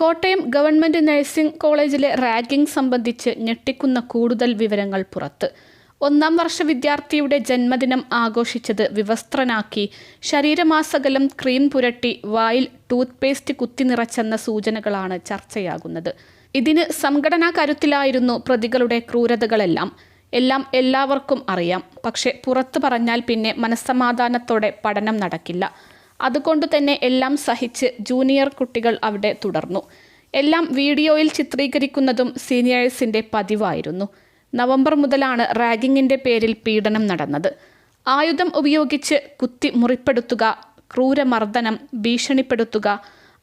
Kottayam government nursing കോളേജിലെ ragging സംബന്ധിച്ച് ഞെട്ടിക്കുന്ന കൂടുതൽ വിവരങ്ങൾ പുറത്ത്. ഒന്നാം വർഷ വിദ്യാർത്ഥിയുടെ ജന്മദിനം ആഘോഷിച്ചത് വിവസ്ത്രനാക്കി. ശരീരമാസകലം ക്രീം പുരട്ടി വായിൽ ടൂത്ത് പേസ്റ്റ് കുത്തി നിറച്ചെന്ന സൂചനകളാണ് ചർച്ചയാകുന്നത്. ഇതിന് സംഘടനാ കരുത്തിലായിരുന്നു പ്രതികളുടെ ക്രൂരതകളെല്ലാം. എല്ലാം എല്ലാവർക്കും അറിയാം. പക്ഷെ പുറത്തു പറഞ്ഞാൽ പിന്നെ മനസ്സമാധാനത്തോടെ പഠനം നടക്കില്ല. അതുകൊണ്ട് തന്നെ എല്ലാം സഹിച്ച് ജൂനിയർ കുട്ടികൾ അവിടെ തുടർന്നു. എല്ലാം വീഡിയോയിൽ ചിത്രീകരിക്കുന്നതും സീനിയേഴ്സിന്റെ പതിവായിരുന്നു. നവംബർ മുതലാണ് റാഗിങ്ങിന്റെ പേരിൽ പീഡനം നടന്നത്. ആയുധം ഉപയോഗിച്ച് കുത്തി മുറിപ്പെടുത്തുക ക്രൂരമർദ്ദനം ഭീഷണിപ്പെടുത്തുക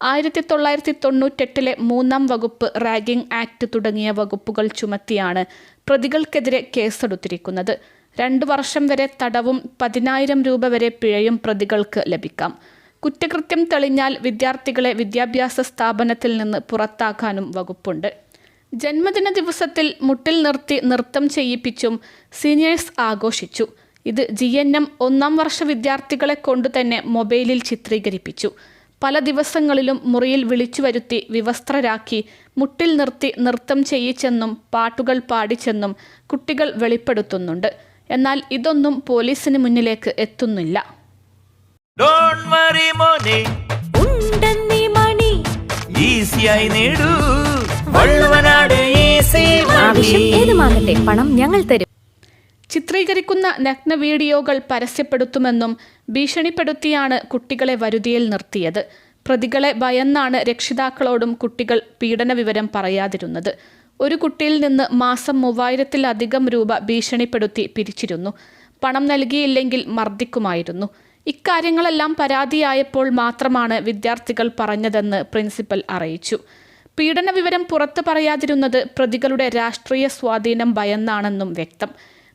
ആയിരത്തി തൊള്ളായിരത്തി തൊണ്ണൂറ്റെട്ടിലെ മൂന്നാം വകുപ്പ് റാഗിംഗ് ആക്ട് തുടങ്ങിയ വകുപ്പുകൾ ചുമത്തിയാണ് പ്രതികൾക്കെതിരെ കേസെടുത്തിരിക്കുന്നത്. രണ്ടു വർഷം വരെ തടവും പതിനായിരം രൂപ വരെ പിഴയും പ്രതികൾക്ക് ലഭിക്കാം. കുറ്റകൃത്യം തെളിഞ്ഞാൽ വിദ്യാർത്ഥികളെ വിദ്യാഭ്യാസ സ്ഥാപനത്തിൽ നിന്ന് പുറത്താക്കാനും വകുപ്പുണ്ട്. ജന്മദിന ദിവസത്തിൽ മുട്ടിൽ നിർത്തി നൃത്തം ചെയ്യിപ്പിച്ചും സീനിയേഴ്സ് ആഘോഷിച്ചു. ഇത് ജി എൻ എം ഒന്നാം വർഷ വിദ്യാർത്ഥികളെ കൊണ്ടു തന്നെ മൊബൈലിൽ ചിത്രീകരിപ്പിച്ചു. പല ദിവസങ്ങളിലും മുറിയിൽ വിളിച്ചു വരുത്തി വിവസ്ത്രരാക്കി മുട്ടിൽ നിർത്തി നൃത്തം ചെയ്യിച്ചെന്നും പാട്ടുകൾ പാടിച്ചെന്നും കുട്ടികൾ വെളിപ്പെടുത്തുന്നുണ്ട്. എന്നാൽ ഇതൊന്നും പോലീസിന് മുന്നിലേക്ക് എത്തുന്നില്ല. ഡോൺ വറി മോനെ. ഉണ്ടെന്നീ മണി. ഈസിയായി നേടൂ. വള്ളുവനാട് ഈസി ആവശ്യം ഏതുമാകട്ടെ പണം ഞങ്ങൾ തരും. ചിത്രീകരിക്കുന്ന നഗ്ന വീഡിയോകൾ പരസ്യപ്പെടുത്തുമെന്നും ഭീഷണിപ്പെടുത്തിയാണ് കുട്ടികളെ വരുതിയിൽ നിർത്തിയത്. പ്രതികളെ ഭയന്നാണ് രക്ഷിതാക്കളോടും കുട്ടികൾ പീഡന വിവരം പറയാതിരുന്നത്. ഒരു കുട്ടിയിൽ നിന്ന് മാസം മൂവായിരത്തിലധികം രൂപ ഭീഷണിപ്പെടുത്തി പിരിച്ചിരുന്നു. പണം നൽകിയില്ലെങ്കിൽ മർദ്ദിക്കുമായിരുന്നു. ഇക്കാര്യങ്ങളെല്ലാം പരാതിയായപ്പോൾ മാത്രമാണ് വിദ്യാർത്ഥികൾ പറഞ്ഞതെന്ന് പ്രിൻസിപ്പൽ അറിയിച്ചു. പീഡന വിവരം പുറത്തു പറയാതിരുന്നത് പ്രതികളുടെ രാഷ്ട്രീയ സ്വാധീനം ഭയന്നാണെന്നും വ്യക്തം.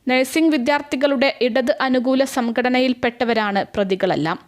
നഴ്സിംഗ് വിദ്യാർത്ഥികളുടെ ഇടത് അനുകൂല സംഘടനയിൽപ്പെട്ടവരാണ് പ്രതികളെല്ലാം.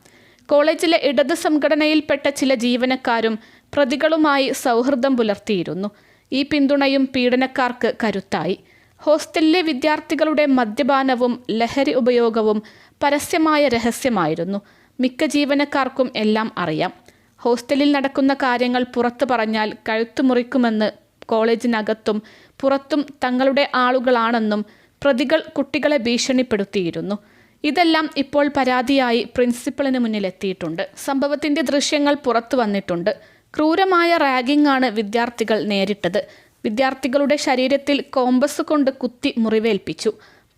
കോളേജിലെ ഇടത് സംഘടനയിൽപ്പെട്ട ചില ജീവനക്കാരും പ്രതികളുമായി സൗഹൃദം പുലർത്തിയിരുന്നു. ഈ പിന്തുണയും പീഡനക്കാർക്ക് കരുത്തായി. ഹോസ്റ്റലിലെ വിദ്യാർത്ഥികളുടെ മദ്യപാനവും ലഹരി ഉപയോഗവും പരസ്യമായ രഹസ്യമായിരുന്നു. മിക്ക ജീവനക്കാർക്കും എല്ലാം അറിയാം. ഹോസ്റ്റലിൽ നടക്കുന്ന കാര്യങ്ങൾ പുറത്തു പറഞ്ഞാൽ കഴുത്തു മുറിക്കുമെന്ന് കോളേജിനകത്തും പുറത്തും തങ്ങളുടെ ആളുകളാണെന്നും പ്രതികൾ കുട്ടികളെ ഭീഷണിപ്പെടുത്തിയിരുന്നു. ഇതെല്ലാം ഇപ്പോൾ പരാതിയായി പ്രിൻസിപ്പളിന് മുന്നിലെത്തിയിട്ടുണ്ട്. സംഭവത്തിന്റെ ദൃശ്യങ്ങൾ പുറത്തു വന്നിട്ടുണ്ട്. ക്രൂരമായ റാഗിംഗ് ആണ് വിദ്യാർത്ഥികൾ നേരിട്ടത്. വിദ്യാർത്ഥികളുടെ ശരീരത്തിൽ കോമ്പസ് കൊണ്ട് കുത്തി മുറിവേൽപ്പിച്ചു.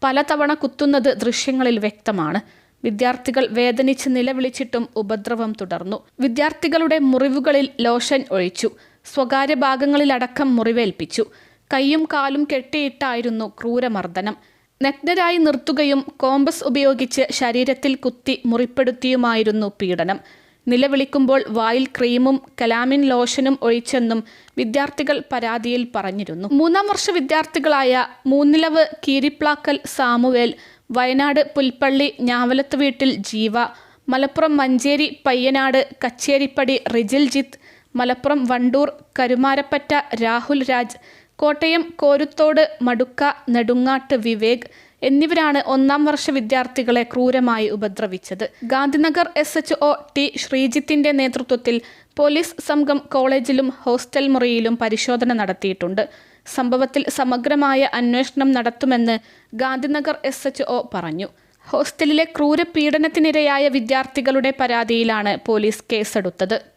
പലതവണ കുത്തുന്നത് ദൃശ്യങ്ങളിൽ വ്യക്തമാണ്. വിദ്യാർത്ഥികൾ വേദനിച്ച് നിലവിളിച്ചിട്ടും ഉപദ്രവം തുടർന്നു. വിദ്യാർത്ഥികളുടെ മുറിവുകളിൽ ലോഷൻ ഒഴിച്ചു. സ്വകാര്യ ഭാഗങ്ങളിലടക്കം മുറിവേൽപ്പിച്ചു. കൈയും കാലും കെട്ടിയിട്ടായിരുന്നു ക്രൂരമർദ്ദനം. നഗ്നരായി നിർത്തുകയും കോമ്പസ് ഉപയോഗിച്ച് ശരീരത്തിൽ കുത്തി മുറിപ്പെടുത്തിയുമായിരുന്നു പീഡനം. നിലവിളിക്കുമ്പോൾ വായിൽ ക്രീമും കലാമിൻ ലോഷനും ഒഴിച്ചെന്നും വിദ്യാർത്ഥികൾ പരാതിയിൽ പറഞ്ഞിരുന്നു. മൂന്നാം വർഷ വിദ്യാർത്ഥികളായ മൂന്നിലവ് കീരിപ്ലാക്കൽ സാമുവേൽ വയനാട് പുൽപ്പള്ളി ഞാവലത്ത് വീട്ടിൽ ജീവ മലപ്പുറം മഞ്ചേരി പയ്യനാട് കച്ചേരിപ്പടി റിജിൽജിത്ത് മലപ്പുറം വണ്ടൂർ കരുമാരപ്പറ്റ രാഹുൽ രാജ് കോട്ടയം കോരുത്തോട് മടുക്ക നെടുങ്ങാട്ട് വിവേക് എന്നിവരാണ് ഒന്നാം വർഷ വിദ്യാർത്ഥികളെ ക്രൂരമായി ഉപദ്രവിച്ചത്. Gandhinagar S H O T ശ്രീജിത്തിന്റെ നേതൃത്വത്തിൽ പോലീസ് സംഘം കോളേജിലും ഹോസ്റ്റൽ മുറിയിലും പരിശോധന നടത്തിയിട്ടുണ്ട്. സംഭവത്തിൽ സമഗ്രമായ അന്വേഷണം നടത്തുമെന്ന് ഗാന്ധിനഗർ എസ് എച്ച് ഒ പറഞ്ഞു. ഹോസ്റ്റലിലെ ക്രൂരപീഡനത്തിനിരയായ വിദ്യാർത്ഥികളുടെ പരാതിയിലാണ് പോലീസ് കേസെടുത്തത്.